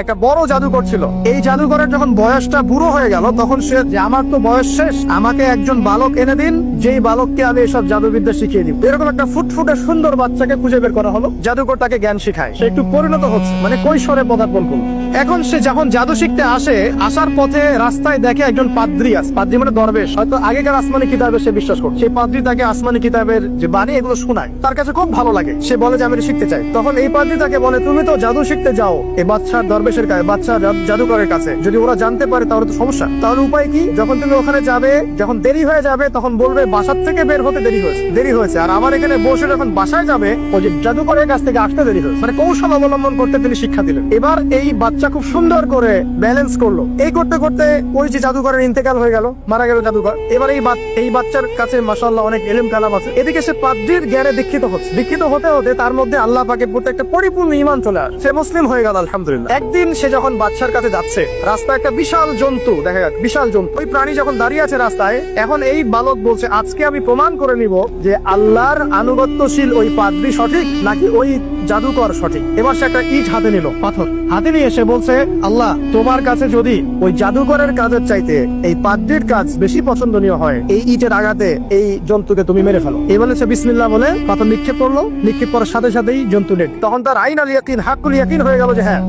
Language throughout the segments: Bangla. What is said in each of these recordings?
একটা বড় জাদুকর ছিল। এই জাদুকরের যখন বয়সটা বুড়ো হয়ে গেল, তখন সে আমার তো বয়স শেষ, আমাকে একজন বালক এনে দিন, যেই বালককে আমি এসব জাদুবিদ্যা শিখিয়ে দিব। এরকম একটা ফুটফুটে সুন্দর বাচ্চাকে খুঁজে বের করা হলো। জাদুকর তাকে জ্ঞান শিখায়। সে একটু পরিণত হচ্ছে মানে কৈশোরে পদার্পণ করল। এখন সে যখন জাদু শিখতে আসে, আসার পথে রাস্তায় দেখে একজন পাদ্রি আছে। পাদ্রি মানে দরবেশ। হয়তো আগেকার আসমানি কিতাবে সে বিশ্বাস করছে। সেই পাদ্রি তাকে আসমানি কিতাবের যে বাণী, এগুলো শোনায়। তার কাছে খুব ভালো লাগে। সে বলে যে, আমি শিখতে চাই। তখন এই পাদ্রি তাকে বলে, তুমি তো জাদু শিখতে যাও। এ বাচ্চার দরবেশের কাছে বাচ্চা জাদুকরের কাছে। যদি ওরা জানতে পারে তাহলে তো সমস্যা। তাহলে উপায় কি? যখন তুমি ওখানে যাবে, যখন দেরি হয়ে যাবে, তখন বলবে, বাসার থেকে বের হতে দেরি হয়েছে দেরি হয়েছে। আর আমার এখানে বসে যখন বাসায় যাবে, ওই যে জাদুকরের কাছ থেকে আসতে দেরি হয়েছে। মানে কৌশল অবলম্বন করতে তিনি শিক্ষা দিলেন। এবার এই বাচ্চা খুব সুন্দর করে ব্যালেন্স করল। এই করতে করতে ওই যে জাদুকরের ইন্তেকাল হয়ে গেল, মারা গেল জাদুকর। এবার এই এই বাচ্চার কাছে মাসাল্লাহ অনেক এলেম কালাম আছে। এদিকে সে পাদ্রির জ্ঞানে দীক্ষিত হচ্ছে। দীক্ষিত হতে হতে তার মধ্যে আল্লাহ পাকের প্রতি একটা পরিপূর্ণ ইমান চলে আসে। সে মুসলিম হয়ে গেল, আলহামদুলিল্লাহ। একদিন সে যখন বাচ্চার কাছে যাচ্ছে, রাস্তায় একটা বিশাল জন্তু, দেখা যাচ্ছে বিশাল জন্তু। ওই প্রাণী যখন দাঁড়িয়ে আছে রাস্তায়, এখন এই বালক বলছে, আজকে আমি প্রমাণ করে নিব যে আল্লাহর আনুগত্যশীল ওই পাদ্রি সঠিক নাকি ওই জাদুকর সঠিক। এবার সে একটা ইট হাতে নিল, পাথর। হাতে নিয়ে এসে বলছে, আল্লাহ, তোমার কাছে যদি ওই জাদুকরের কাজের চাইতে এই পাদ্রির কাজ বেশি পছন্দনীয় হয়, এই ইটের আঘাতে এই জন্তুকে তুমি মেরে ফেলো। এই বলে সে বিসমিল্লাহ বলে পাথর নিক্ষেপ করল। নিক্ষেপ করার সাথে সাথেই জন্তু নেট। তখন তার আইন আল ইয়াকিন ইয়াকিন হয়ে গেল যে হ্যাঁ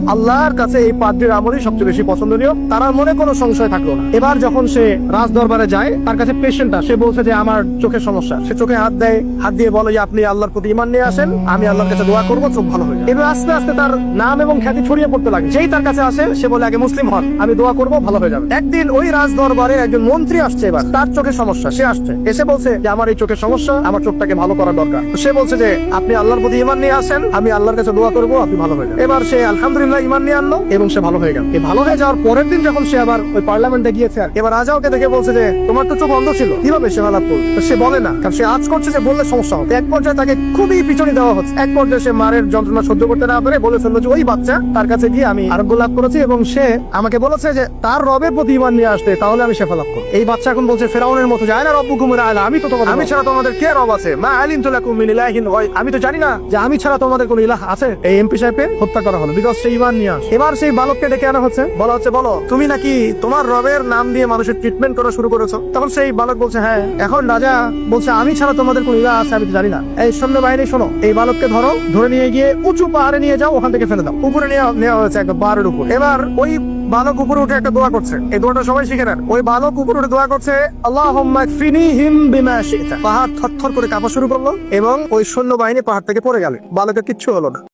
আল্লাহর কাছে এই পাদ্রির আমলই সবচেয়ে বেশি পছন্দনীয়। তার মনে কোনো সংশয় থাকল না। এবার যখন সে রাজ দরবারে যায়, তার কাছে পেশেন্টটা সে বলছে যে, আমার চোখের সমস্যা। সে চোখে হাত দেয়, হাত দিয়ে বলে যে, আপনি আল্লাহর প্রতি ইমান নিয়ে আসেন, আমি আল্লাহর কাছে দোয়া করব, চোখ ভালো হয়ে এবার আস্তে আস্তে তার নাম এবং খ্যাতি ছড়িয়ে পড়তে লাগে। যেই তার কাছে আসে, সে বলে, আগে মুসলিম হন, আমি দোয়া করব, ভালো হয়ে যাবে। একদিন ওই রাজ দরবারে একজন মন্ত্রী আসছে এবার। তার চোখের সমস্যা, সে আসছে। এসে বলছে যে, আমার এই চোখের সমস্যা, আমার চোখটাকে ভালো করা দরকার। সে বলছে যে, আপনি আল্লাহর প্রতি ইমান নিয়ে আসেন, আমি আল্লাহর কাছে দোয়া করব, আপনি ভালো হয়ে যাবেন। এবার সে আলহামদুলিল্লাহ ইমান নিয়ে আনলো এবং সে ভালো হয়ে গেল। এই ভালো হয়ে যাওয়ার পরের দিন যখন সে আবার ওই পার্লামেন্টে গিয়েছে আর এবার রাজা ওকে দেখে বলছে যে তোমার তো চোখ অন্ধ ছিল কীভাবে সে করল তো সে বলে না কারণ সে আজ করছে যে বললে সমস্যা হবে। এক পর্যায়ে তাকে খুবই পিছনে দেওয়া হচ্ছে। এক পর্যায়ে সে মারের যন্ত্রণা সহ্য করতে না পারে বলে ফেলল যে ওই বাচ্চা তার কাছে গিয়ে আমি আরোগ্য লাভ করেছি এবং সে আমাকে বলেছে যে তার রবের প্রতি ইমান নিয়ে আসতে তাহলে আমি শেফা লাভ করব। এই বাচ্চা এখন বলছে ফেরাউনের মতো যায় না রব্বু কুমুর আয়লা আমি তো আমি ছাড়া তোমাদের কে রব আছে? মা আলিম তো লাকুম মিন ইলাহিন গায়র। আমি তো জানি না যে আমি ছাড়া তোমাদের কোনো ইলাহ আছে? এই এমপি সাহেবকে হত্যা করা হলো বিকজ সেই ইমান নিয়ে আসে এবার সেই বালককে ডেকে আনা হচ্ছে। বলা হচ্ছে, বলো, তুমি নাকি তোমার রবের নাম দিয়ে মানুষের ট্রিটমেন্ট করা শুরু করেছ? তখন সেই বালক বলছে হ্যাঁ এখন রাজা বলছে, আমি ছাড়া তোমাদের কোনো ইলাহ আছে, আমি তো জানি না। এই সৈন্য বাহিনী, শোনো, এই বালককে ধরো, ধরে নিয়ে গিয়ে উঁচু পাহাড়ে নিয়ে যাও, ওখান থেকে ফেলে দাও। উপরে নেওয়া হয়েছে একদম পাহাড়ের উপর। এবার ওই বালক উপরে উঠে একটা দোয়া করছে। এই দোয়াটা সবাই শিখে নেন। ওই বালক উপরে উঠে দোয়া করছে আল্লাহ ফিনিহিম বিমা। পাহাড় থরথর করে কাঁপা শুরু করল এবং ওই সৈন্য বাহিনী পাহাড় থেকে পড়ে গেল। বালকের কিচ্ছু হলো না।